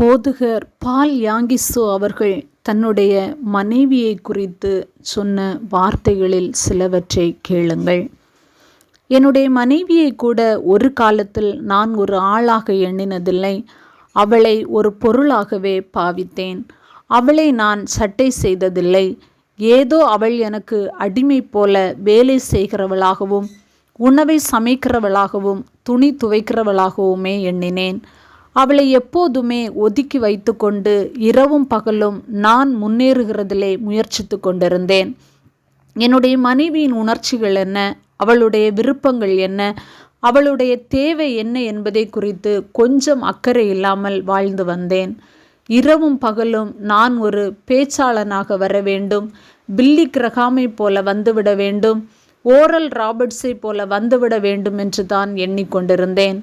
போதுகர் பால் யாங்கிசோ அவர்கள் தன்னுடைய மனைவியை குறித்து சொன்ன வார்த்தைகளில் சிலவற்றை கேளுங்கள். என்னுடைய மனைவியை கூட ஒரு காலத்தில் நான் ஒரு ஆளாக எண்ணினதில்லை. அவளை ஒரு பொருளாகவே பாவித்தேன். அவளை நான் சட்டை செய்ததில்லை. ஏதோ அவள் எனக்கு அடிமை போல வேலை செய்கிறவளாகவும் உணவை சமைக்கிறவளாகவும் துணி துவைக்கிறவளாகவுமே எண்ணினேன். அவளை எப்போதுமே ஒதுக்கி வைத்துக்கொண்டு இரவும் பகலும் நான் முன்னேறுகிறதிலே முயற்சித்து கொண்டிருந்தேன். என்னுடைய மனைவியின் உணர்ச்சிகள் என்ன? அவளுடைய விருப்பங்கள் என்ன? அவளுடைய தேவை என்ன என்பதை குறித்து கொஞ்சம் அக்கறை இல்லாமல் வாழ்ந்து வந்தேன். இரவும் பகலும் நான் ஒரு பேச்சாளனாக வர வேண்டும். பில்லி கிரகாமை போல வந்துவிட வேண்டும். ஓரல் ராபர்ட்ஸை போல வந்துவிட வேண்டும் என்று தான் எண்ணிக்கொண்டிருந்தேன்.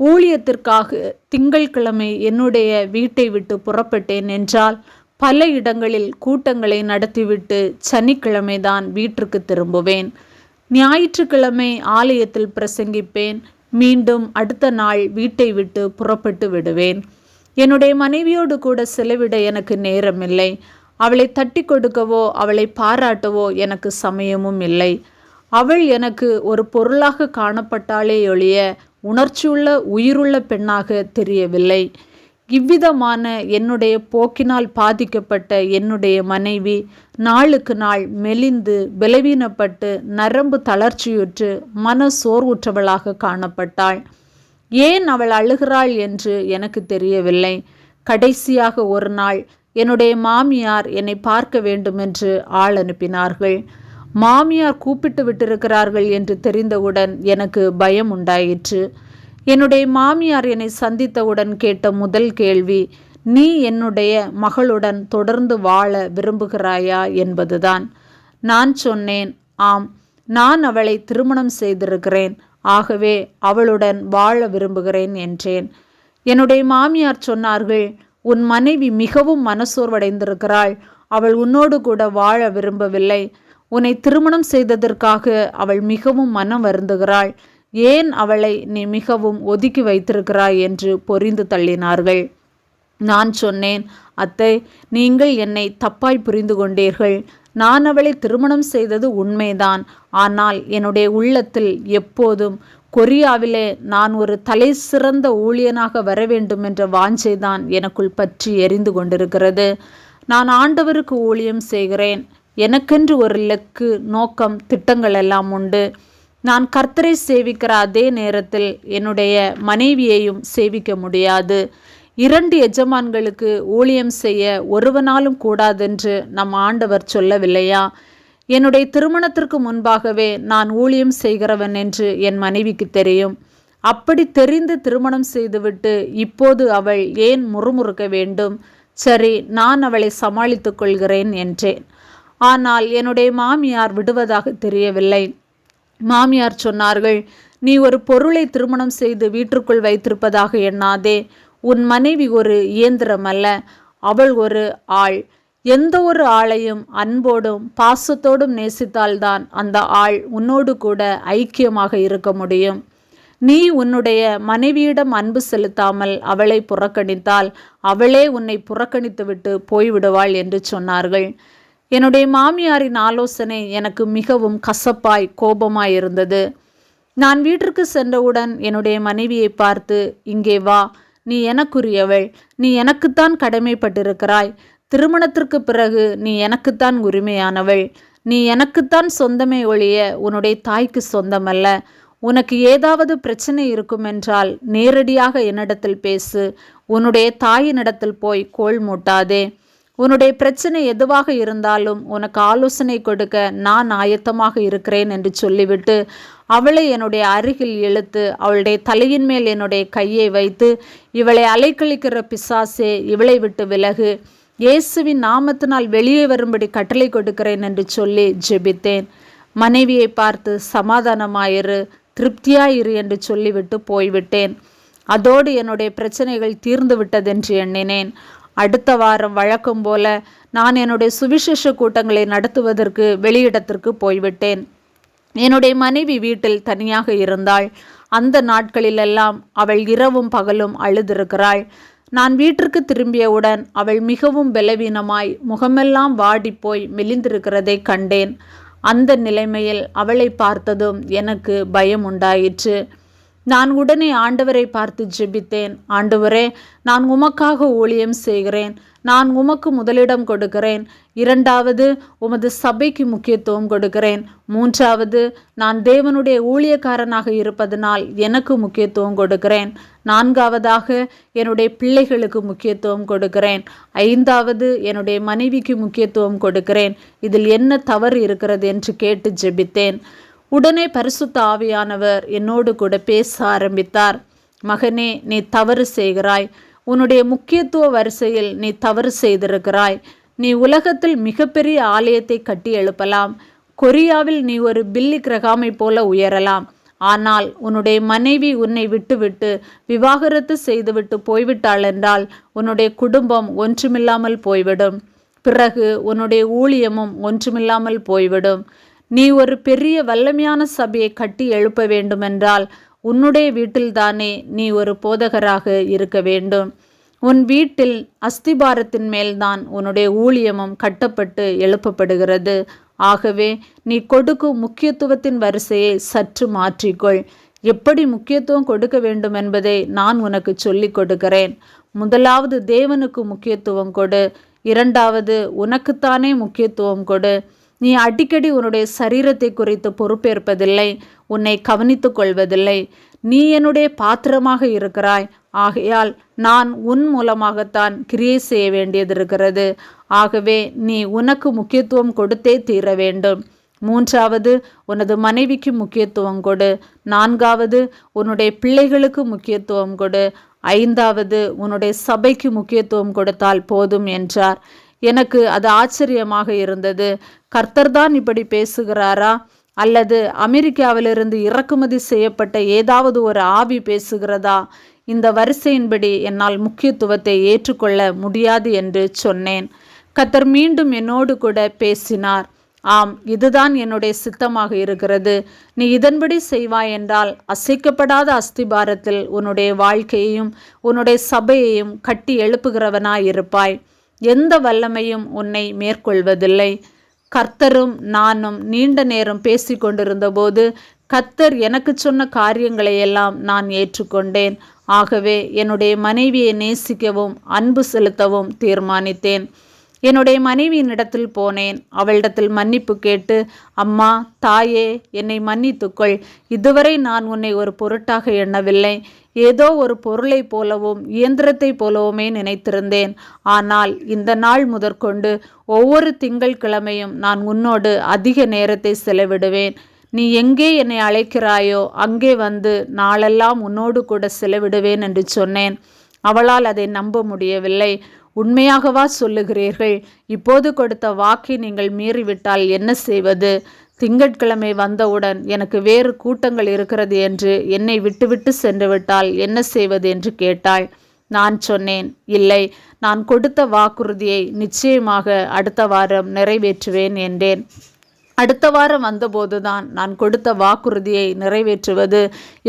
ஊழியத்திற்காக திங்கள்கிழமை என்னுடைய வீட்டை விட்டு புறப்பட்டேன் என்றால் பல இடங்களில் கூட்டங்களை நடத்திவிட்டு சனிக்கிழமை தான் வீட்டிற்கு திரும்புவேன். ஞாயிற்றுக்கிழமை ஆலயத்தில் பிரசங்கிப்பேன். மீண்டும் அடுத்த நாள் வீட்டை விட்டு புறப்பட்டு விடுவேன். என்னுடைய மனைவியோடு கூட செலவிட எனக்கு நேரமில்லை. அவளை தட்டி கொடுக்கவோ அவளை பாராட்டவோ எனக்கு சமயமும் இல்லை. அவள் எனக்கு ஒரு பொருளாக காணப்பட்டாலே ஒழிய உணர்ச்சியுள்ள உயிருள்ள பெண்ணாக தெரியவில்லை. இவ்விதமான என்னுடைய போக்கினால் பாதிக்கப்பட்ட என்னுடைய மனைவி நாளுக்கு நாள் மெலிந்து பலவீனப்பட்டு நரம்பு தளர்ச்சியுற்று மன சோர்வுற்றவளாக காணப்பட்டாள். ஏன் அவள் அழுகிறாள் என்று எனக்கு தெரியவில்லை. கடைசியாக ஒரு நாள் என்னுடைய மாமியார் என்னை பார்க்க வேண்டுமென்று ஆள் அனுப்பினார்கள். மாமியார் கூப்பிட்டு விட்டிருக்கிறார்கள் என்று தெரிந்தவுடன் எனக்கு பயம் உண்டாயிற்று. என்னுடைய மாமியார் என்னை சந்தித்தவுடன் கேட்ட முதல் கேள்வி நீ என்னுடைய மகளுடன் தொடர்ந்து வாழ விரும்புகிறாயா? என்பதுதான். நான் சொன்னேன் ஆம் நான் அவளை திருமணம் செய்திருக்கிறேன் ஆகவே அவளுடன் வாழ விரும்புகிறேன் என்றேன். என்னுடைய மாமியார் சொன்னார்கள் உன் மனைவி மிகவும் மனசோர்வடைந்திருக்கிறாள் அவள் உன்னோடு கூட வாழ விரும்பவில்லை உன்னை திருமணம் செய்ததற்காக அவள் மிகவும் மனம் வருந்துகிறாள். ஏன் அவளை நீ மிகவும் ஒதுக்கி வைத்திருக்கிறாய்? என்று பொறிந்து தள்ளினார்கள். நான் சொன்னேன் அத்தை நீங்கள் என்னை தப்பாய் புரிந்து கொண்டீர்கள். நான் அவளை திருமணம் செய்தது உண்மைதான். ஆனால் என்னுடைய உள்ளத்தில் எப்போதும் கொரியாவிலே நான் ஒரு தலை சிறந்த ஊழியனாக வர வேண்டும் என்ற வாஞ்சைதான் எனக்குள் பற்றி எரிந்து கொண்டிருக்கிறது. நான் ஆண்டவருக்கு ஊழியம் செய்கிறேன். எனக்கென்று ஒரு இலக்கு நோக்கம் திட்டங்கள் எல்லாம் உண்டு. நான் கர்த்தரை சேவிக்கிற அதே நேரத்தில் என்னுடைய மனைவியையும் சேவிக்க முடியாது. இரண்டு எஜமான்களுக்கு ஊழியம் செய்ய ஒருவனாலும் கூடாதென்று நம் ஆண்டவர் சொல்லவில்லையா? என்னுடைய திருமணத்திற்கு முன்பாகவே நான் ஊழியம் செய்கிறவன் என்று என் மனைவிக்கு தெரியும். அப்படி தெரிந்து திருமணம் செய்துவிட்டு இப்போது அவள் ஏன் முறுமுறுக்க வேண்டும்? சரி நான் அவளை சமாளித்துக் கொள்கிறேன் என்றேன். ஆனால் என்னுடைய மாமியார் விடுவதாக தெரியவில்லை. மாமியார் சொன்னார்கள் நீ ஒரு பொருளை திருமணம் செய்து வீட்டிற்குள் வைத்திருப்பதாக எண்ணாதே. உன் மனைவி ஒரு இயந்திரம் அல்ல. அவள் ஒரு ஆள். எந்த ஒரு ஆளையும் அன்போடும் பாசத்தோடும் நேசித்தால்தான் அந்த ஆள் உன்னோடு கூட ஐக்கியமாக இருக்க முடியும். நீ உன்னுடைய மனைவியிடம் அன்பு செலுத்தாமல் அவளை புறக்கணித்தால் அவளே உன்னை புறக்கணித்துவிட்டு போய்விடுவாள் என்று சொன்னார்கள். என்னுடைய மாமியாரின் ஆலோசனை எனக்கு மிகவும் கசப்பாய் கோபமாய் இருந்தது. நான் வீட்டிற்கு சென்றவுடன் என்னுடைய மனைவியை பார்த்து இங்கே வா நீ எனக்குரியவள் நீ எனக்குத்தான் கடமைப்பட்டிருக்கிறாய். திருமணத்திற்கு பிறகு நீ எனக்குத்தான் உரிமையானவள். நீ எனக்குத்தான் சொந்தமே ஒழிய உன்னுடைய தாய்க்கு சொந்தமல்ல. உனக்கு ஏதாவது பிரச்சனை இருக்குமென்றால் நேரடியாக என்னிடத்தில் பேசு. உன்னுடைய தாயினிடத்தில் போய் கோள் மூட்டாதே. உன்னுடைய பிரச்சனை எதுவாக இருந்தாலும் உனக்கு ஆலோசனை கொடுக்க நான் ஆயத்தமாக இருக்கிறேன் என்று சொல்லிவிட்டு அவளை என்னுடைய அருகில் இழுத்து அவளுடைய தலையின் மேல் என்னுடைய கையை வைத்து இவளை அலைக்கழிக்கிற பிசாசே இவளை விட்டு விலகு. இயேசுவின் நாமத்தினால் வெளியே வரும்படி கட்டளை கொடுக்கிறேன் என்று சொல்லி ஜெபித்தேன். மனைவியை பார்த்து சமாதானமாயிரு திருப்தியாயிரு என்று சொல்லிவிட்டு போய்விட்டேன். அதோடு என்னுடைய பிரச்சனைகள் தீர்ந்து விட்டதென்று எண்ணினேன். அடுத்த வாரம் வழக்கம் போல நான் என்னுடைய சுவிசேஷ கூட்டங்களை நடத்துவதற்கு வெளியிடத்திற்கு போய்விட்டேன். என்னுடைய மனைவி வீட்டில் தனியாக இருந்தாள். அந்த நாட்களிலெல்லாம் அவள் இரவும் பகலும் அழுதிருக்கிறாள். நான் வீட்டிற்கு திரும்பியவுடன் அவள் மிகவும் பலவீனமாய் முகமெல்லாம் வாடிப்போய் மெலிந்திருக்கிறதை கண்டேன். அந்த நிலைமையில் அவளை பார்த்ததும் எனக்கு பயம் உண்டாயிற்று. நான் உடனே ஆண்டவரை பார்த்து ஜெபித்தேன். ஆண்டவரே நான் உமக்காக ஊழியம் செய்கிறேன். நான் உமக்கு முதலிடம் கொடுக்கிறேன். இரண்டாவது உமது சபைக்கு முக்கியத்துவம் கொடுக்கிறேன். மூன்றாவது நான் தேவனுடைய ஊழியக்காரனாக இருப்பதனால் எனக்கு முக்கியத்துவம் கொடுக்கிறேன். நான்காவதாக என்னுடைய பிள்ளைகளுக்கு முக்கியத்துவம் கொடுக்கிறேன். ஐந்தாவது என்னுடைய மனைவிக்கு முக்கியத்துவம் கொடுக்கிறேன். இதில் என்ன தவறு இருக்கிறது என்று கேட்டு ஜெபித்தேன். உடனே பரிசுத்த ஆவியானவர் என்னோடு கூட பேச ஆரம்பித்தார். மகனே நீ தவறு செய்கிறாய். உன்னுடைய முக்கியத்துவ வரிசையில் நீ தவறு செய்திருக்கிறாய். நீ உலகத்தில் மிகப்பெரிய ஆலயத்தை கட்டி எழுப்பலாம். கொரியாவில் நீ ஒரு பில்லி கிரகாமை போல உயரலாம். ஆனால் உன்னுடைய மனைவி உன்னை விட்டுவிட்டு விவாகரத்து செய்துவிட்டு போய்விட்டாள் என்றால் உன்னுடைய குடும்பம் ஒன்றுமில்லாமல் போய்விடும். பிறகு உன்னுடைய ஊழியமும் ஒன்றுமில்லாமல் போய்விடும். நீ ஒரு பெரிய வல்லமையான சபையை கட்டி எழுப்ப வேண்டுமென்றால் உன்னுடைய வீட்டில்தானே நீ ஒரு போதகராக இருக்க வேண்டும். உன் வீட்டில் அஸ்திபாரத்தின் மேல்தான் உன்னுடைய ஊழியமும் கட்டப்பட்டு எழுப்பப்படுகிறது. ஆகவே நீ கொடுக்கும் முக்கியத்துவத்தின் வரிசையை சற்று மாற்றிக்கொள். எப்படி முக்கியத்துவம் கொடுக்க வேண்டும் என்பதை நான் உனக்கு சொல்லிக் கொடுக்கிறேன். முதலாவது தேவனுக்கு முக்கியத்துவம் கொடு. இரண்டாவது உனக்குத்தானே முக்கியத்துவம் கொடு. நீ அடிக்கடி உன்னுடைய சரீரத்தை குறித்து பொறுப்பேற்பதில்லை. உன்னை கவனித்துக் கொள்வதில்லை. நீ என்னுடைய பாத்திரமாக இருக்கிறாய். ஆகையால் நான் உன் மூலமாகத்தான் கிரியை செய்ய வேண்டியது இருக்கிறது ஆகவே நீ உனக்கு முக்கியத்துவம் கொடுத்தே தீர வேண்டும். மூன்றாவது உனது மனைவிக்கு முக்கியத்துவம் கொடு. நான்காவது உன்னுடைய பிள்ளைகளுக்கு முக்கியத்துவம் கொடு. ஐந்தாவது உன்னுடைய சபைக்கு முக்கியத்துவம் கொடுத்தால் போதும் என்றார். எனக்கு அது ஆச்சரியமாக இருந்தது. கர்த்தர்தான் இப்படி பேசுகிறாரா? அல்லது அமெரிக்காவிலிருந்து இறக்குமதி செய்யப்பட்ட ஏதாவது ஒரு ஆவி பேசுகிறதா? இந்த வரிசையின்படி என்னால் முக்கியத்துவத்தை ஏற்றுக்கொள்ள முடியாது என்று சொன்னேன். கத்தர் மீண்டும் என்னோடு கூட பேசினார். ஆம் இதுதான் என்னுடைய சித்தமாக இருக்கிறது. நீ இதன்படி செய்வாய் என்றால் அசைக்கப்படாத அஸ்திபாரத்தில் உன்னுடைய வாழ்க்கையையும் உன்னுடைய சபையையும் கட்டி எழுப்புகிறவனாயிருப்பாய் எந்த வல்லமையும் உன்னை மேற்கொள்வதில்லை. கர்த்தரும் நானும் நீண்ட நேரம் பேசி கொண்டிருந்தபோது கர்த்தர் எனக்கு சொன்ன காரியங்களை எல்லாம் நான் ஏற்றுக்கொண்டேன். ஆகவே என்னுடைய மனைவியை நேசிக்கவும் அன்பு செலுத்தவும் தீர்மானித்தேன். என்னுடைய மனைவியின் இடத்தில் போனேன். அவளிடத்தில் மன்னிப்பு கேட்டு அம்மா தாயே என்னை மன்னித்துக்கொள். இதுவரை நான் உன்னை ஒரு பொருட்டாக எண்ணவில்லை. ஏதோ ஒரு பொருளை போலவும் இயந்திரத்தை போலவுமே நினைத்திருந்தேன். ஆனால் இந்த நாள் முதற்கொண்டு ஒவ்வொரு திங்கள் கிழமையும் நான் உன்னோடு அதிக நேரத்தை செலவிடுவேன். நீ எங்கே என்னை அழைக்கிறாயோ அங்கே வந்து நாளெல்லாம் உன்னோடு கூட செலவிடுவேன் என்று சொன்னேன். அவளால் அதை நம்ப முடியவில்லை. உண்மையாகவா சொல்லுகிறீர்கள்? இப்போது கொடுத்த வாக்கை நீங்கள் மீறிவிட்டால் என்ன செய்வது? திங்கட்கிழமை வந்தவுடன் எனக்கு வேறு கூட்டங்கள் இருக்கிறது என்று என்னை விட்டுவிட்டு சென்று விட்டால் என்ன செய்வது என்று கேட்டாள். நான் சொன்னேன் இல்லை நான் கொடுத்த வாக்குறுதியை நிச்சயமாக அடுத்த வாரம் நிறைவேற்றுவேன் என்றேன். அடுத்த வாரம் வந்தபோதுதான் நான் கொடுத்த வாக்குறுதியை நிறைவேற்றுவது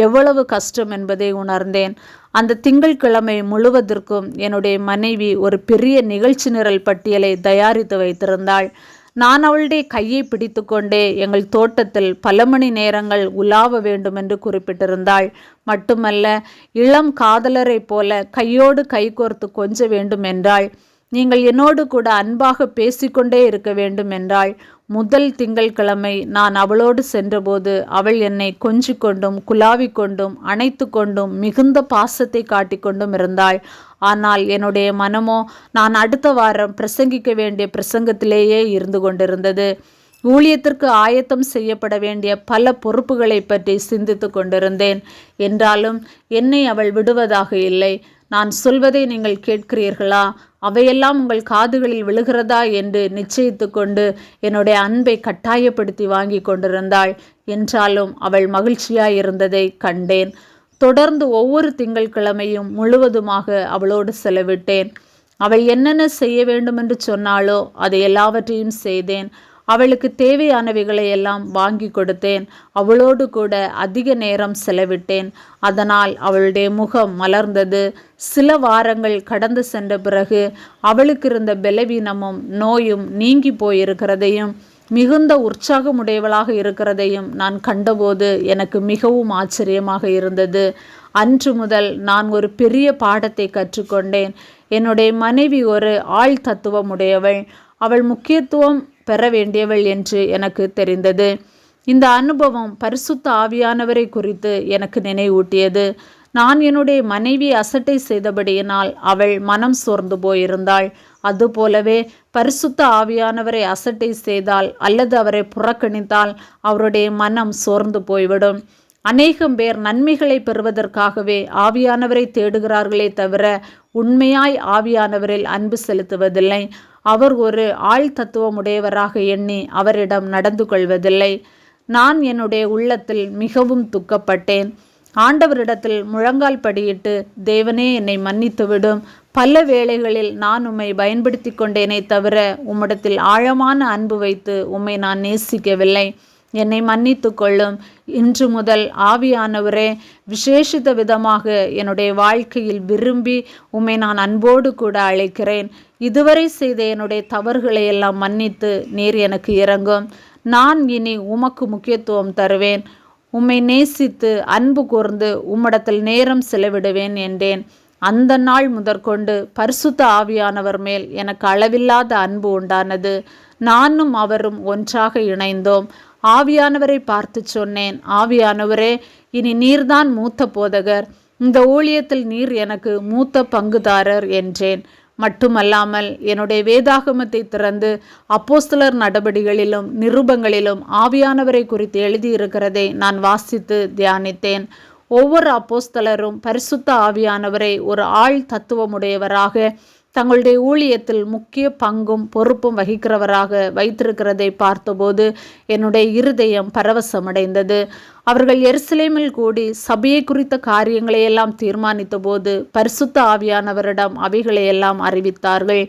எவ்வளவு கஷ்டம் என்பதை உணர்ந்தேன். அந்த திங்கட்கிழமை முழுவதற்கும் என்னுடைய மனைவி ஒரு பெரிய நிகழ்ச்சி நிரல் பட்டியலை தயாரித்து வைத்திருந்தாள். நான் அவளுடைய கையை பிடித்துக்கொண்டே எங்கள் தோட்டத்தில் பல மணி நேரங்கள் உலாவ வேண்டும் என்று குறிப்பிட்டிருந்தாள். மட்டுமல்ல இளம் காதலரைப் போல கையோடு கைகோர்த்து கொஞ்ச வேண்டும் என்றாள். நீங்கள் என்னோடு கூட அன்பாக பேசிக்கொண்டே இருக்க வேண்டும் என்றாள். முதல் திங்கள்கிழமை நான் அவளோடு சென்றபோது அவள் என்னை கொஞ்சிக் கொண்டும் குலாவிக் கொண்டும் அணைத்து கொண்டும் மிகுந்த பாசத்தை காட்டிக்கொண்டும் இருந்தாள். ஆனால் என்னுடைய மனமோ நான் அடுத்த வாரம் பிரசங்கிக்க வேண்டிய பிரசங்கத்திலேயே இருந்து கொண்டிருந்தது. ஊழியத்திற்கு ஆயத்தம் செய்யப்பட வேண்டிய பல பொறுப்புகளை பற்றி சிந்தித்து கொண்டிருந்தேன். என்றாலும் என்னை அவள் விடுவதாக இல்லை. நான் சொல்வதை நீங்கள் கேட்கிறீர்களா? அவையெல்லாம் உங்கள் காதுகளில் விழுகிறதா? என்று நிச்சயித்து கொண்டு என்னுடைய அன்பை கட்டாயப்படுத்தி வாங்கி கொண்டிருந்தாள். என்றாலும் அவள் மகிழ்ச்சியாய் இருந்ததை கண்டேன். தொடர்ந்து ஒவ்வொரு திங்கட்கிழமையும் முழுவதுமாக அவளோடு செலவிட்டேன். அவள் என்னென்ன செய்ய வேண்டும் என்று சொன்னாலோ அதை எல்லாவற்றையும் செய்தேன். அவளுக்கு தேவையானவைகளை எல்லாம் வாங்கி கொடுத்தேன். அவளோடு கூட அதிக நேரம் செலவிட்டேன். அதனால் அவளுடைய முகம் மலர்ந்தது. சில வாரங்கள் கடந்து சென்ற பிறகு அவளுக்கு இருந்த பலவீனமும் நோயும் நீங்கி போயிருக்கிறதையும் மிகுந்த உற்சாகமுடையவளாக இருக்கிறதையும் நான் கண்டபோது எனக்கு மிகவும் ஆச்சரியமாக இருந்தது. அன்று முதல் நான் ஒரு பெரிய பாடத்தை கற்றுக்கொண்டேன். என்னுடைய மனைவி ஒரு ஆள் தத்துவமுடையவள். அவள் முக்கியத்துவம் பெற வேண்டியவள் என்று எனக்கு தெரிந்தது. இந்த அனுபவம் பரிசுத்த ஆவியானவரை குறித்து எனக்கு நினைவூட்டியது. நான் என்னுடைய மனைவி அசட்டை செய்தபடியினால் அவள் மனம் சோர்ந்து போயிருந்தாள். அதுபோலவே பரிசுத்த ஆவியானவரை அசட்டை செய்தால் அல்லது அவரை புறக்கணித்தால் அவருடைய மனம் சோர்ந்து போய்விடும். அநேகம் பேர் நன்மைகளை பெறுவதற்காகவே ஆவியானவரை தேடுகிறார்களே தவிர உண்மையாய் ஆவியானவரில் அன்பு செலுத்துவதில்லை. அவர் ஒரு ஆள் தத்துவமுடையவராக எண்ணி அவரிடம் நடந்து கொள்வதில்லை. நான் என்னுடைய உள்ளத்தில் மிகவும் துக்கப்பட்டேன். ஆண்டவரிடத்தில் முழங்கால் படியிட்டு தேவனே என்னை மன்னித்துவிடும். பல வேளைகளில் நான் உம்மை பயன்படுத்தி கொண்டேனே தவிர உம்மிடத்தில் ஆழமான அன்பு வைத்து உம்மை நான் நேசிக்கவில்லை. என்னை மன்னித்து கொள்ளும். இன்று முதல் ஆவியானவரே விசேஷித்த விதமாக என்னுடைய வாழ்க்கையில் விரும்பி உம்மை நான் அன்போடு கூட அழைக்கிறேன். இதுவரை செய்த என்னுடைய தவறுகளை எல்லாம் மன்னித்து நீர் எனக்கு இறங்கும் நான் இனி உமக்கு முக்கியத்துவம் தருவேன். உம்மை நேசித்து அன்பு கூர்ந்து உம்மிடத்தில் நேரம் செலவிடுவேன் என்றேன். அந்த நாள் முதற்கொண்டு பரிசுத்த ஆவியானவர் மேல் எனக்கு அளவில்லாத அன்பு உண்டானது. நானும் அவரும் ஒன்றாக இணைந்தோம். ஆவியானவரை பார்த்து சொன்னேன். ஆவியானவரே இனி நீர்தான் மூத்த போதகர். இந்த ஊழியத்தில் நீர் எனக்கு மூத்த பங்குதாரர் என்றேன். மட்டுமல்லாமல் என்னுடைய வேதாகமத்தை திறந்து அப்போஸ்தலர் நடபடிகளிலும் நிருபங்களிலும் ஆவியானவரை குறித்து எழுதியிருக்கிறதை நான் வாசித்து தியானித்தேன். ஒவ்வொரு அப்போஸ்தலரும் பரிசுத்த ஆவியானவரை ஒரு ஆள் தத்துவமுடையவராக தங்களுடைய ஊழியத்தில் முக்கிய பங்கும் பொறுப்பும் வகிக்கிறவராக வைத்திருக்கிறதை பார்த்தபோது என்னுடைய இருதயம் பரவசமடைந்தது. அவர்கள் எருசலேமில் கூடி சபையை குறித்த காரியங்களையெல்லாம் தீர்மானித்த போது பரிசுத்த ஆவியானவரிடம் அவைகளையெல்லாம் அறிவித்தார்கள்.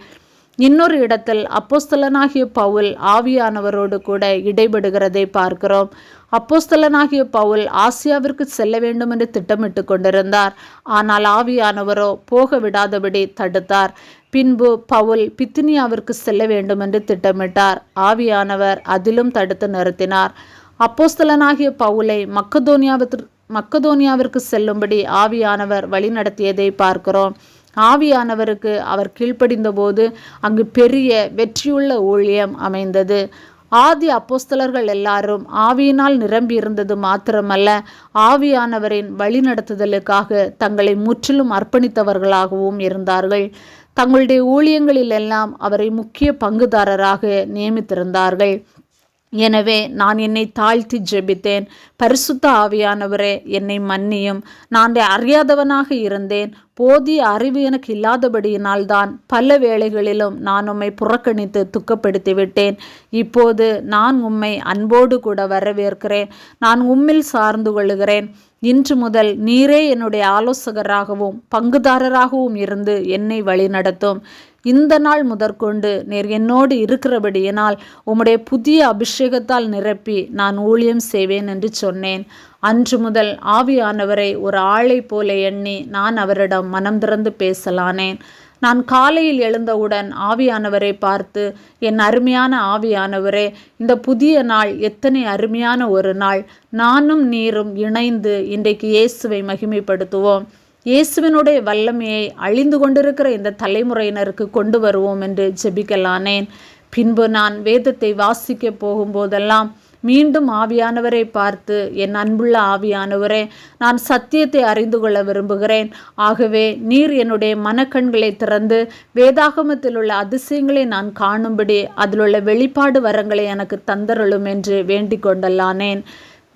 இன்னொரு இடத்தில் அப்போஸ்தலனாகிய பவுல் ஆவியானவரோடு கூட இடைபடுகிறதை பார்க்கிறோம். அப்போஸ்தலனாகிய பவுல் ஆசியாவிற்கு செல்ல வேண்டும் என்று திட்டமிட்டு கொண்டிருந்தார். ஆனால் ஆவியானவரோ போக விடாதபடி தடுத்தார். பின்பு பவுல் பித்தினியாவிற்கு செல்ல வேண்டும் என்று திட்டமிட்டார். ஆவியானவர் அதிலும் தடுத்து நிறுத்தினார். அப்போஸ்தலனாகிய பவுலை மக்கதோனியாவிற்கு மக்கதோனியாவிற்கு செல்லும்படி ஆவியானவர் வழிநடத்தியதை பார்க்கிறோம். ஆவியானவருக்கு அவர் கீழ்ப்படிந்தபோது அங்கு பெரிய வெற்றியுள்ள ஊழியம் அமைந்தது. ஆதி அப்போஸ்தலர்கள் எல்லாரும் ஆவியினால் நிரம்பி இருந்தது மாத்திரமல்ல ஆவியானவரின் வழிநடத்துதலுக்காக தங்களை முற்றிலும் அர்ப்பணித்தவர்களாகவும் இருந்தார்கள். தங்களுடைய ஊழியங்களில் எல்லாம் அவரை முக்கிய பங்குதாரராக நியமித்திருந்தார்கள். எனவே நான் என்னை தாழ்த்தி ஜெபித்தேன். பரிசுத்த ஆவியானவரே என்னை மன்னியும். நான் அறியாதவனாக இருந்தேன். போதிய அறிவு எனக்கு இல்லாதபடியினால்தான் பல வேளைகளிலும் நான் உம்மை புறக்கணித்து துக்கப்படுத்தி விட்டேன் இப்போது நான் உம்மை அன்போடு கூட வரவேற்கிறேன். நான் உம்மில் சார்ந்து கொள்கிறேன் இன்று முதல் நீரே என்னுடைய ஆலோசகராகவும் பங்குதாரராகவும் இருந்து என்னை வழிநடத்தும். இந்த நாள் முதற்கொண்டு நீர் என்னோடு இருக்கிறபடியினால் உம்முடைய புதிய அபிஷேகத்தால் நிரப்பி நான் ஊழியம் செய்வேன் என்று சொன்னேன். அன்று முதல் ஆவியானவரை ஒரு ஆளை போல எண்ணி நான் அவரிடம் மனம் திறந்து பேசலானேன். நான் காலையில் எழுந்தவுடன் ஆவியானவரை பார்த்து என் அருமையான ஆவியானவரே இந்த புதிய நாள் எத்தனை அருமையான ஒரு நாள். நானும் நீரும் இணைந்து இன்றைக்கு இயேசுவை மகிமைப்படுத்துவோம். இயேசுவினுடைய வல்லமையை அழிந்து கொண்டிருக்கிற இந்த தலைமுறையினருக்கு கொண்டு வருவோம் என்று ஜெபிக்கலானேன். பின்பு நான் வேதத்தை வாசிக்க போகும்போதெல்லாம் மீண்டும் ஆவியானவரை பார்த்து என் அன்புள்ள ஆவியானவரே நான் சத்தியத்தை அறிந்து கொள்ள விரும்புகிறேன். ஆகவே நீர் என்னுடைய மனக்கண்களை திறந்து வேதாகமத்தில் உள்ள அதிசயங்களை நான் காணும்படி அதில் உள்ள வெளிப்பாடு வரங்களை எனக்கு தந்தருளும் என்று வேண்டிக் கொண்டல்லானேன்.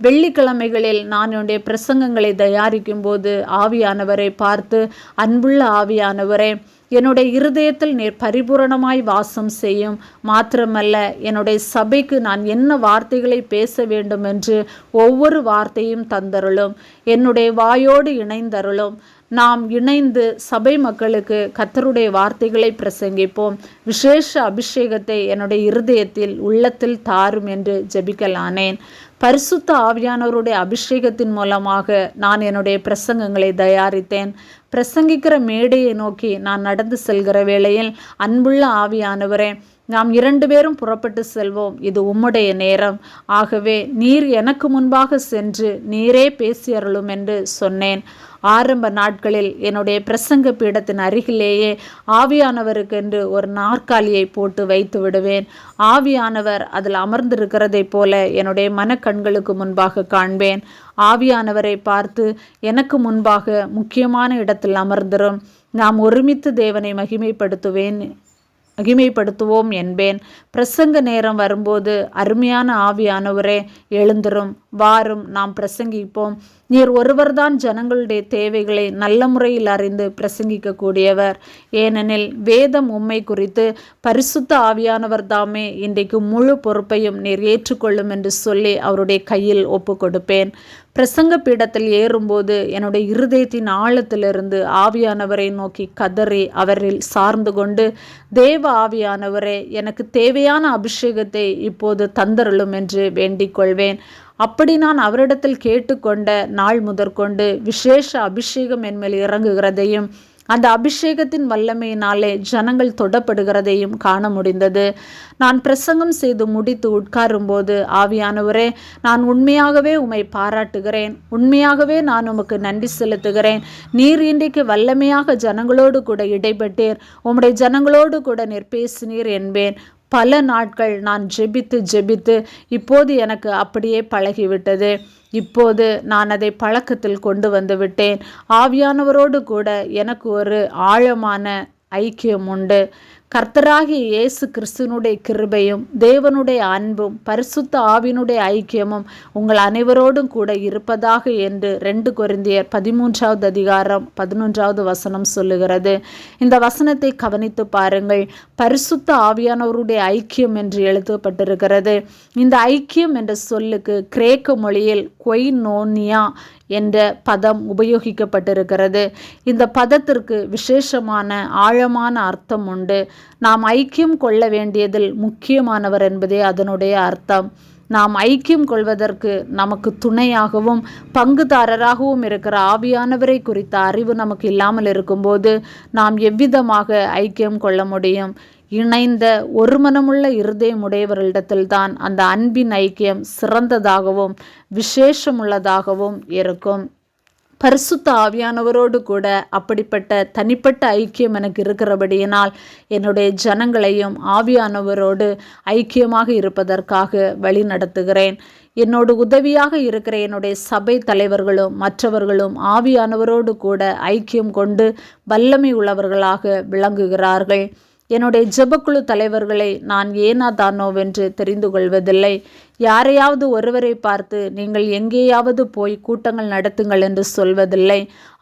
வெள்ளிக்கிழமைகளில் நான் என்னுடைய பிரசங்கங்களை தயாரிக்கும் போது ஆவியானவரை பார்த்து அன்புள்ள ஆவியானவரே என்னுடைய இருதயத்தில் நீர் பரிபூரணமாய் வாசம் செய்யும். மாத்திரமல்ல என்னுடைய சபைக்கு நான் என்ன வார்த்தைகளை பேச வேண்டும் என்று ஒவ்வொரு வார்த்தையும் தந்தருளும். என்னுடைய வாயோடு இணைந்தருளும். நாம் இணைந்து சபை மக்களுக்கு கத்தருடைய வார்த்தைகளை பிரசங்கிப்போம். விசேஷ அபிஷேகத்தை என்னுடைய இருதயத்தில் உள்ளத்தில் தாரும் என்று ஜபிக்கலானேன் பரிசுத்த ஆவியானவருடைய அபிஷேகத்தின் மூலமாக நான் என்னுடைய பிரசங்கங்களை தயாரித்தேன். பிரசங்கிக்கிற மேடையை நோக்கி நான் நடந்து செல்கிற வேளையில் அன்புள்ள ஆவியானவரே நாம் இரண்டு பேரும் புறப்பட்டு செல்வோம். இது உம்முடைய நேரம். ஆகவே நீர் எனக்கு முன்பாக சென்று நீரே பேசியருளும் என்று சொன்னேன். ஆரம்ப நாட்களில் என்னுடைய பிரசங்க பீடத்தின் அருகிலேயே ஆவியானவருக்கென்று ஒரு நாற்காலியை போட்டு வைத்து விடுவேன். ஆவியானவர் அதில் அமர்ந்திருக்கிறதைப் போல என்னுடைய மனக்கண்களுக்கு முன்பாக காண்பேன். ஆவியானவரை பார்த்து எனக்கு முன்பாக முக்கியமான இடத்தில் அமர்ந்திரும். நாம் ஒருமித்து தேவனை மகிமைப்படுத்துவேன் மகிமைப்படுத்துவோம் என்பேன். பிரசங்க நேரம் வரும்போது அருமையான ஆவியானவரே எழுந்திரும். வாரும் நாம் பிரசங்கிப்போம். நீர் ஒருவர்தான் ஜனங்களுடைய தேவைகளை நல்ல முறையில் அறிந்து பிரசங்கிக்கக்கூடியவர். ஏனெனில் வேதம் உண்மை குறித்து பரிசுத்த ஆவியானவர் தாமே இன்றைக்கு முழு பொறுப்பையும் நீர் ஏற்றுக்கொள்ளும் என்று சொல்லி அவருடைய கையில் ஒப்பு கொடுப்பேன் பிரசங்க பீடத்தில் ஏறும்போது என்னுடைய இருதயத்தின் ஆழத்திலிருந்து ஆவியானவரை நோக்கி கதறி அவரில் சார்ந்து கொண்டு தேவ ஆவியானவரே எனக்கு தேவையான அபிஷேகத்தை இப்போது தந்தருளும் என்று வேண்டிக் கொள்வேன் அப்படி நான் அவரிடத்தில் கேட்டுக்கொண்ட நாள் முதற்கொண்டு விசேஷ அபிஷேகம் என்மேல் இறங்குகிறதையும் அந்த அபிஷேகத்தின் வல்லமையினாலே ஜனங்கள் தொடப்படுகிறதையும் காண முடிந்தது. நான் பிரசங்கம் செய்து முடித்து உட்காரும்போது ஆவியானவரே நான் உண்மையாகவே உம்மை பாராட்டுகிறேன். உண்மையாகவே நான் உமக்கு நன்றி செலுத்துகிறேன். நீர் இன்றைக்கு வல்லமையாக ஜனங்களோடு கூட இடைப்பட்டீர். உம்முடைய ஜனங்களோடு கூட நீர் பேசினீர் என்பேன். பல நாட்கள் நான் ஜெபித்து ஜெபித்து இப்போது எனக்கு அப்படியே பழகிவிட்டது. இப்போது நான் அதை பழக்கத்தில் கொண்டு வந்து விட்டேன். ஆவியானவரோடு கூட எனக்கு ஒரு ஆழமான ஐக்கியம் உண்டு. கர்த்தராகிய இயேசு கிறிஸ்துனுடைய கிருபையும் தேவனுடைய அன்பும் பரிசுத்த ஆவினுடைய ஐக்கியமும் உங்கள் அனைவரோடும் கூட இருப்பதாக என்று ரெண்டு கொரிந்தியர் பதிமூன்றாவது அதிகாரம் பதினொன்றாவது வசனம் சொல்லுகிறது. இந்த வசனத்தை கவனித்து பாருங்கள். பரிசுத்த ஆவியானவருடைய ஐக்கியம் என்று எழுதப்பட்டிருக்கிறது. இந்த ஐக்கியம் என்ற சொல்லுக்கு கிரேக்க மொழியில் கொய்னோனியா என்ற பதம் உபயோகிக்கப்பட்டிருக்கிறது. இந்த பதத்திற்கு விசேஷமான ஆழமான அர்த்தம் உண்டு. நாம் ஐக்கியம் கொள்ள வேண்டியதில் முக்கியமானவர் என்பதே அதனுடைய அர்த்தம். நாம் ஐக்கியம் கொள்வதற்கு நமக்கு துணையாகவும் பங்குதாரராகவும் இருக்கிற ஆவியானவரை குறித்த அறிவு நமக்கு இல்லாமல் இருக்கும்போது நாம் எவ்விதமாக ஐக்கியம் கொள்ள முடியும்? இணைந்த ஒருமனமுள்ள இருதயமுடையவர்களிடத்தில்தான் அந்த அன்பின் ஐக்கியம் சிறந்ததாகவும் விசேஷமுள்ளதாகவும் இருக்கும். பரிசுத்த ஆவியானவரோடு கூட அப்படிப்பட்ட தனிப்பட்ட ஐக்கியம் எனக்கு இருக்கிறபடியினால் என்னுடைய ஜனங்களையும் ஆவியானவரோடு ஐக்கியமாக இருப்பதற்காக வழி நடத்துகிறேன். என்னோடு உதவியாக இருக்கிற என்னுடைய சபை தலைவர்களும் மற்றவர்களும் ஆவியானவரோடு கூட ஐக்கியம் கொண்டு வல்லமை உள்ளவர்களாக விளங்குகிறார்கள். என்னுடைய ஜெபக்குழு தலைவர்களை நான் ஏனா தானோவென்று தெரிந்து கொள்வதில்லை. யாரையாவது ஒருவரை பார்த்து நீங்கள் எங்கேயாவது போய் கூட்டங்கள் நடத்துங்கள் என்று சொல்வதில்லை.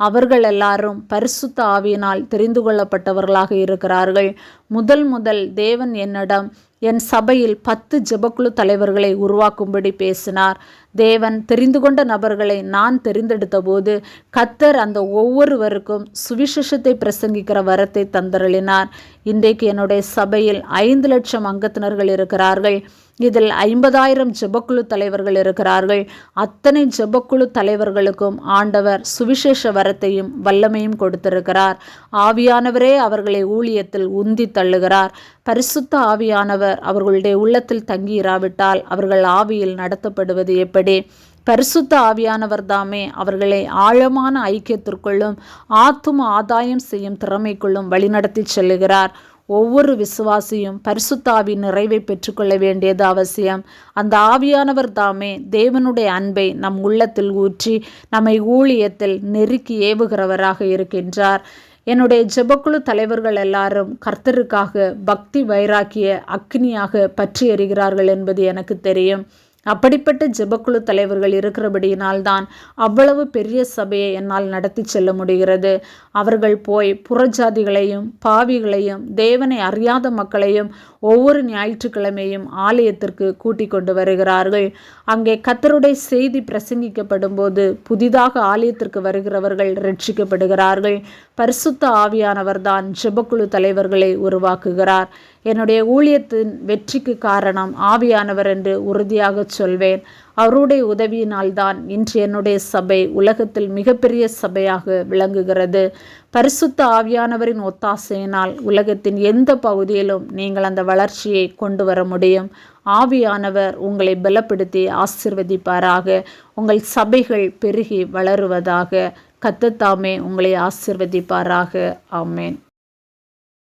அவர்கள் எல்லாரும் பரிசுத்த ஆவியினால் தெரிந்து கொள்ளப்பட்டவர்களாக இருக்கிறார்கள். முதல் முதல் தேவன் என்னிடம் என் சபையில் பத்து ஜெபக்குழு தலைவர்களை உருவாக்கும்படி பேசினார். தேவன் தெரிந்து கொண்ட நபர்களை நான் தெரிந்தெடுத்த போது கத்தர் அந்த ஒவ்வொருவருக்கும் சுவிசேஷத்தை பிரசங்கிக்கிற வரத்தை தந்தருளினார். இன்றைக்கு என்னுடைய சபையில் ஐந்து லட்சம் அங்கத்தினர்கள் இருக்கிறார்கள். இதில் ஐம்பதாயிரம் ஜெபக்குழு தலைவர்கள் இருக்கிறார்கள். அத்தனை ஜெபக்குழு தலைவர்களுக்கும் ஆண்டவர் சுவிசேஷ வரத்தையும் வல்லமையும் கொடுத்திருக்கிறார். ஆவியானவரே அவர்களை ஊழியத்தில் உந்தி தள்ளுகிறார். பரிசுத்த ஆவியானவர் அவர்களுடைய உள்ளத்தில் தங்கியிராவிட்டால் அவர்கள் ஆவியில் நடத்தப்படுவது எப்படி? பரிசுத்த ஆவியானவர் தாமே அவர்களை ஆழமான ஐக்கியத்திற்குள்ளும் ஆத்தும ஆதாயம் செய்யும் திறமைக்குள்ளும் வழிநடத்தி செல்லுகிறார். ஒவ்வொரு விசுவாசியும் பரிசுத்தாவின் நிறைவை பெற்றுக்கொள்ள வேண்டியது அவசியம். அந்த ஆவியானவர் தாமே தேவனுடைய அன்பை நம் உள்ளத்தில் ஊற்றி நம்மை ஊழியத்தில் நெருக்கி ஏவுகிறவராக இருக்கின்றார். என்னுடைய ஜெபக்குழு தலைவர்கள் எல்லாரும் கர்த்தருக்காக பக்தி வைராக்கிய அக்னியாக பற்றி எறிகிறார்கள் என்பது எனக்கு தெரியும். அப்படிப்பட்ட ஜெபக்குழு தலைவர்கள் இருக்கிறபடியினால்தான் அவ்வளவு பெரிய சபையை என்னால் நடத்தி செல்ல முடிகிறது. அவர்கள் போய் புறஜாதிகளையும் பாவிகளையும் தேவனை அறியாத மக்களையும் ஒவ்வொரு ஞாயிற்றுக்கிழமையும் ஆலயத்திற்கு கூட்டிக் கொண்டு வருகிறார்கள். அங்கே கத்தருடைய செய்தி பிரசங்கிக்கப்படும் போது புதிதாக ஆலயத்திற்கு வருகிறவர்கள் ரட்சிக்கப்படுகிறார்கள். பரிசுத்த ஆவியானவர்தான் ஜெபக்குழு தலைவர்களை உருவாக்குகிறார். என்னுடைய ஊழியத்தின் வெற்றிக்கு காரணம் ஆவியானவர் என்று உறுதியாக சொல்வேன். அவருடைய உதவியினால்தான் இன்று என்னுடைய சபை உலகத்தில் மிகப்பெரிய சபையாக விளங்குகிறது. பரிசுத்த ஆவியானவரின் ஒத்தாசையினால் உலகத்தின் எந்த பகுதியிலும் நீங்கள் அந்த வளர்ச்சியை கொண்டு வர முடியும். ஆவியானவர் உங்களை பலப்படுத்தி ஆசிர்வதிப்பாராக. உங்கள் சபைகள் பெருகி வளருவதாக. கத்தத்தாமே உங்களை ஆசிர்வதிப்பாராக. ஆமேன்.